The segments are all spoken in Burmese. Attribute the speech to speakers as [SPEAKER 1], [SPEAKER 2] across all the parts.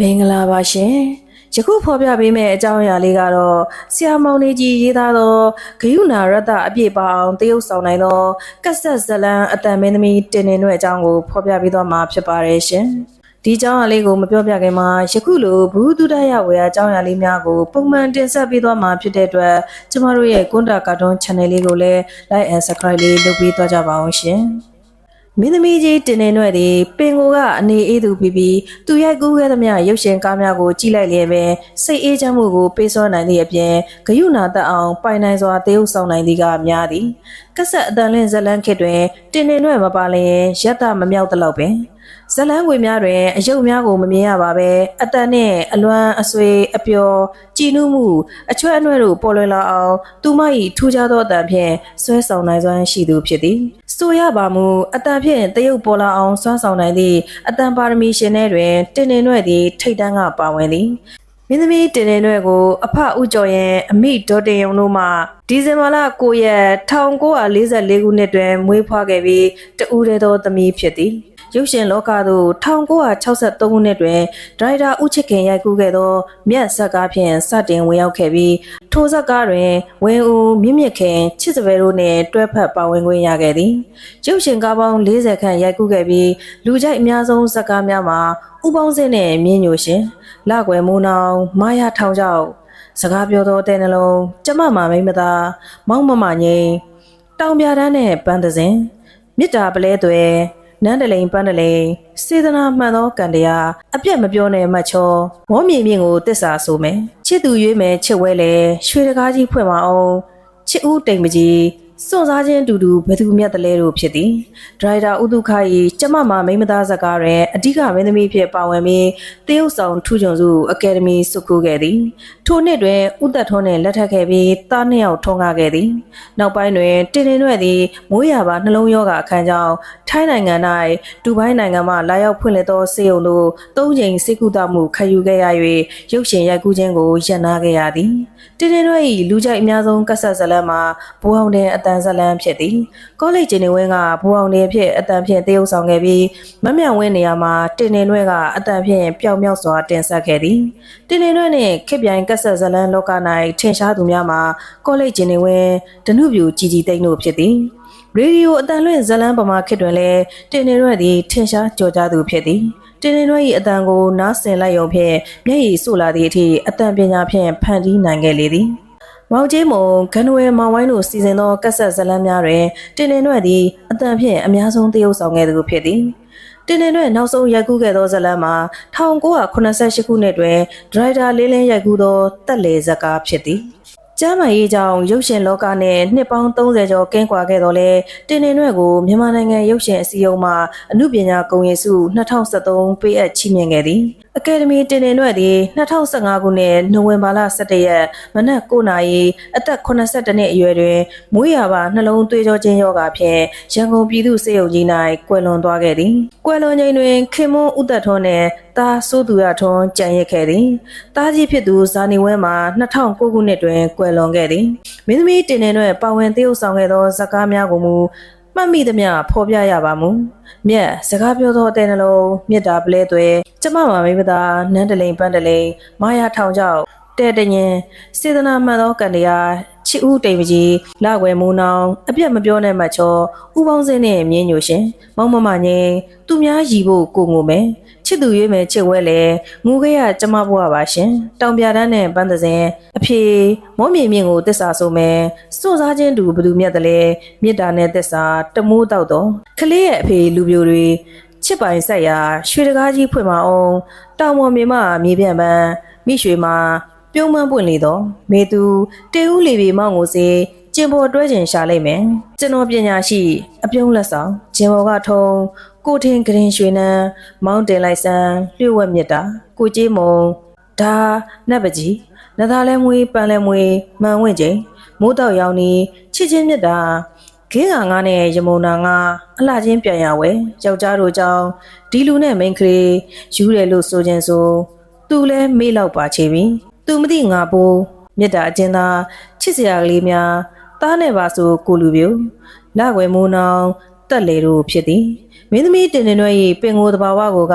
[SPEAKER 1] မင်္ဂလာပါရှင်ယခုဖော်ပြပေးမယ့်အကြောင်းအရာလေးကတော့ဆရာမောင်နေကြီးရေးသားသောဂယုဏရတ္တအပြည့်ပါအောင်တရုပ်ဆောင်နိုင်သောကက်ဆက်ဇလံအတန်မင်းသမီးတင်နေတို့အကြောင်းကိုဖော်ပြပေးသွားမှာဖြစ်ပါတယ်ရှင်ဒီအကြောင်းအရာလေးကိုမပြောပြခင်မှာယခုလိုဘူးတုဒရဝေယအကြောင်းအရာလေးများကိုပုံမှန်တင်ဆက်ပေးသွားမှာဖြစ်တဲ့အတွက်ကျမတို့ရဲ့ကွန်တာကာတွန်း channel လေးကိုလည်း like and subscribe လေးလုပ်ပေးသွားကြပါအောင်ရှင် မင်းသမီးကြီးတင်နေနဲ့သည်ပင်ကိုကအနေအေးသူပြီးပြီးသူရိုက်ကူးခဲ့သမျှရုပ်ရှင်ကားများကိုကြည့်လိုက်လျက်ပဲစိတ်အေးချမ်းမှုကိုပေးစွမ်းနိုင်သည့်အပြင်ဂယုဏတက်အောင်ပိုင်နိုင်စွာတရုပ်ဆောင်နိုင်သည်ကများသည်ကဆက်အတန်လင်းဇလန်းခေတ်တွင်တင်နေနဲ့မပါလျင်ရက်တမမြောက်တလောက်ပင် ဇလန်းငွေများတွင်အယုတ်များကိုမမြင်ရပါပဲအတန်နှင့်အလွမ်းအဆွေအပျော်ကြည်နူးမှုအချွဲအနှဲ့တို့ပေါ်လွင်လာအောင်သူမ၏ထူးခြားသောအတန်ဖြင့်ဆွဲဆောင်နိုင်စွမ်းရှိသူဖြစ်သည်ဆိုရပါမူအတန်ဖြင့်တရုတ်ပေါ်လာအောင်စွမ်းဆောင်နိုင်သည့်အတန်ပါရမီရှင်တွေတွင်တင်နေရွယ်သည့်ထိတ်တန်းကပါဝင်သည်မင်းသမီးတင်နေရွယ်ကိုအဖဥကျော်ရဲ့အမိဒေါ်တင်ယုံတို့မှဒီဇင်ဘာလ9ရက်1944ခုနှစ်တွင်မွေးဖွားခဲ့ပြီးတဦးတည်းသောသမီးဖြစ်သည် ရုပ်ရှင်လောကသို့1963ခုနှစ်တွင်ဒရိုက်တာဦးချစ်ခင်ရိုက်ကူးခဲ့သောမြတ်ဇက်ကားဖြင့်စတင်ဝင်ရောက်ခဲ့ပြီးထိုဇက်ကားတွင်ဝင်းဦးမြင့်မြင့်ခင်ချစ်စပယ်တို့နှင့်တွဲဖက်ပါဝင်ခွင့်ရခဲ့သည်ရုပ်ရှင်ကားပေါင်း40ခန့်ရိုက်ကူးခဲ့ပြီးလူကြိုက်အများဆုံးဇက်ကားများမှာဥပေါင်းစင်းနှင့်မြင်းညိုရှင်လကွယ်မိုးနောင်မာယာထောင်ချောက်စကားပြောသောတဲ့နှလုံးကျမမာမိမသာမောင်းမမငိမ့်တောင်ပြတန်းနဲ့ပန်းသစဉ်မြစ်တာပလဲသွဲ နန်းတလိန်ပန်းတလိန်စေတနာမှန်သောကံတရားအပြတ်မပြောနဲ့မချောမောမြင့်မြင့်ကိုတစ္ဆာဆိုမယ်ချစ်သူရွေးမယ်ချစ်ဝဲလေရွှေတကားကြီးဖွင့်ပါအောင်ချစ်ဦးတိမ်မကြီး စွန့်စားခြင်းတူတူဘယ်သူမြတ်တလဲတို့ဖြစ်သည်ဒရိုက်တာဥဒုခ၏ကျမမာမိမသားဇာတ်ကားတွင်အဓိကမင်းသမီးဖြစ်ပါဝင်ပြီးတရုတ်ဆောင်ထူးချွန်စုအကယ်ဒမီစုခုခဲ့သည်ထိုနှစ်တွင်ဥသက်ထွန်းနှင့်လက်ထပ်ခဲ့ပြီးတားနှစ်ယောက်ထွန်းကားခဲ့သည်နောက်ပိုင်းတွင်တင်တင်ရွက်သည်မိုးရပါနှလုံးရောဂါအခန်းကြောင့်ထိုင်းနိုင်ငံ၌ဒူဘိုင်းနိုင်ငံမှလာရောက်ဖွင့်လှစ်သောစေယုံတို့သုံးချိန်စိတ်ကူးတမှုခံယူခဲ့ရ၍ရုပ်ရှင်ရိုက်ကူးခြင်းကိုရပ်နားခဲ့ရသည် တင်တင်ရွက်၏လူကြိုက်အများဆုံးကက်ဆက်ဇလန်မှာဘူအောင်တဲ့အတန်ဇလန်ဖြစ်သည်ကောလိပ်ကျင်းနေဝင်းကဘူအောင်တဲ့အဖြစ်အတန်ဖြင့်တရုပ်ဆောင်ခဲ့ပြီးမမြတ်ဝင်းနေရာမှာတင်တင်ရွက်ကအတန်ဖြင့်ပျောက်မြောက်စွာတင်ဆက်ခဲ့သည်တင်တင်ရွက်နှင့်ခေပြိုင်ကက်ဆက်ဇလန်လောက၌ထင်ရှားသူများမှာကောလိပ်ကျင်းနေဝင်းဒနုပြူជីជីသိန်းတို့ဖြစ်သည်ရေဒီယိုအတန်လွင့်ဇလန်းပမာခေတ်တွင်လည်းတင်တင်ရွက်သည်ထင်ရှားကြော်ကြားသူဖြစ်သည် တင်တင်ရွက်၏အတန်ကိုနားဆင်လိုက်ရုံဖြင့်မျက်ရည်ဆိုလာသည့်အထိအတန်ပညာဖြင့်ဖန်တီးနိုင်ခဲ့လေသည်မောင်ကျင်းမုံဂန်နဝဲမောင်ဝိုင်းတို့စီစဉ်သောကက်ဆက်ဇလန်းများတွင်တင်တင်ရွက်သည်အတန်ဖြင့်အများဆုံးသရုပ်ဆောင်ခဲ့သူဖြစ်သည်တင်တင်ရွက်နောက်ဆုံးရိုက်ကူးခဲ့သောဇလန်းမှာ1988ခုနှစ်တွင်ဒရိုက်တာလေးလင်းရိုက်ကူးသောတက်လေဇက်ကားဖြစ်သည် ကျမ်းမာရေးကြောင့်ရုပ်ရှင်လောကနဲ့နှစ်ပေါင်း30ကျော်ကင်းကွာခဲ့တော့လဲတင်တင်ရွက်ကိုမြန်မာနိုင်ငံရုပ်ရှင်အစည်းအရုံးမှအမှုပညာကုံရည်စု2013ပေးအပ်ချီးမြှင့်ခဲ့သည် အကယ်ဒမီတင်တင်ရွက်သည်2015ခုနှစ်နိုဝင်ဘာလ17ရက်မနက်9:00နာရီအသက်82နှစ်အရွယ်တွင်မွေးရာပါနှလုံးသွေးကြောခြင်းယောဂဖြင့်ရန်ကုန်ပြည်သူ့စေယုံကြီး၌ကွယ်လွန်သွားခဲ့သည်ကွယ်လွန်ချိန်တွင်ခင်မွန်းဥသက်ထွန်းနှင့်တာစိုးသူရထွန်းကြံရစ်ခဲ့သည်တားကြီးဖြစ်သူဇာနီဝဲမှာ2009ခုနှစ်တွင်ကွယ်လွန်ခဲ့သည်မင်းသမီးတင်တင်ရွက်ပါဝင်သရုပ်ဆောင်ခဲ့သောဇာတ်ကားများကိုမူ မှတ်မိသမျှဖော်ပြရပါမူမြက်စကားပြောသောတဲ့နှလုံးမြစ်တာပလဲသွဲကျမမမိမသာနန်းတလိန်ပန်းတလိန်မာယာထောင်ချောက်တဲ့တညင်စေတနာမှန်သောကံတရားချစ်ဦးတိမ်မကြီးလကွယ်မိုးနောင်အပြတ်မပြောနဲ့မှချောဥပေါင်းစင်းနဲ့မြင်းညိုရှင်မောင်မမငင်းသူများရီဖို့ကိုငိုမယ် ချစ်သူရွေးမယ်ချစ်ဝဲလေငူခဲ့ရကျမဘွားပါရှင်တောင်ပြတန်းနဲ့ပန်းသစဉ်အဖေမောမြင့်မြင့်ကိုတစ္ဆာဆိုမယ်စွန့်စားခြင်းတူဘသူမြတ်တလဲမေတ္တာနဲ့တစ္ဆာတမိုးတောက်တော့ခလေးရဲ့အဖေလူပြိုတွေချစ်ပိုင်ဆက်ရာရွှေတကားကြီးဖွင့်မအောင်တောင်ပေါ်မြေမမြေပြန့်ပန်းမိရွှေမှာပြုံးမပွင့်လေတော့မေသူတေဦးလီဘီမောင်ကိုစေ ကျင်ပေါ်တွဲကျင်ရှာလိုက်မယ်ကျွန်တော်ပညာရှိအပြုံးလက်ဆောင်ဂျင်ဘော်ကထုံကိုထင်းဂရင်ရွှေနန်းမောင်းတင်လိုက်စမ်းလျှို့ဝက်မြစ်တာကိုကြီးမုံဒါနတ်ပကြီးနသားလဲမွေးပန်းလဲမွေးမှန်ဝင့်ချိန်မိုးတော့ရောင်နေချစ်ချင်းမြစ်တာခင်းကငါနဲ့ရမုံနာငါအလှချင်းပြန်ရဝဲယောက်ျားတို့ကြောင့်ဒီလူနဲ့မိန်းကလေးယူတယ်လို့ဆိုခြင်းဆိုသူလဲမေးလောက်ပါချေပြီသူမသိငါပိုးမြစ်တာအကျဉ်းသားချစ်စရာကလေးများ သားနဲ့ပါဆိုကိုလူပြိုလကွယ်မိုးနောင်တက်လေတို့ဖြစ်သည်မင်းသမီးတင်တင်ရွက်၏ပင်ကိုယ်တဘာဝကိုက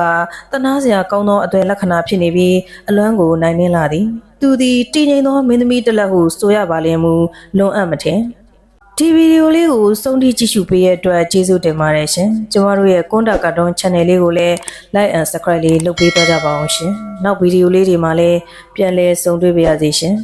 [SPEAKER 1] တနာစရာကောင်းသောအသွင်လက္ခဏာဖြစ်နေပြီးအလွမ်းကိုနိုင်နှင်းလာသည်သူသည်တည်ငြိမ်သောမင်းသမီးတစ်လက်ဟုဆိုရပါလျင်မူလွန်အပ်မထင်ဒီဗီဒီယိုလေးကိုစုံထိကြည့်ရှုပေးတဲ့အတွက်ကျေးဇူးတင်ပါတယ်ရှင်ကျမတို့ရဲ့ကွန်တာကာတွန်း channel လေးကိုလည်း like and subscribe လေးလုပ်ပေးသွားကြပါအောင်ရှင်နောက်ဗီဒီယိုလေးတွေမှာလည်းပြန်လည်ဆုံတွေ့ပါရစေရှင်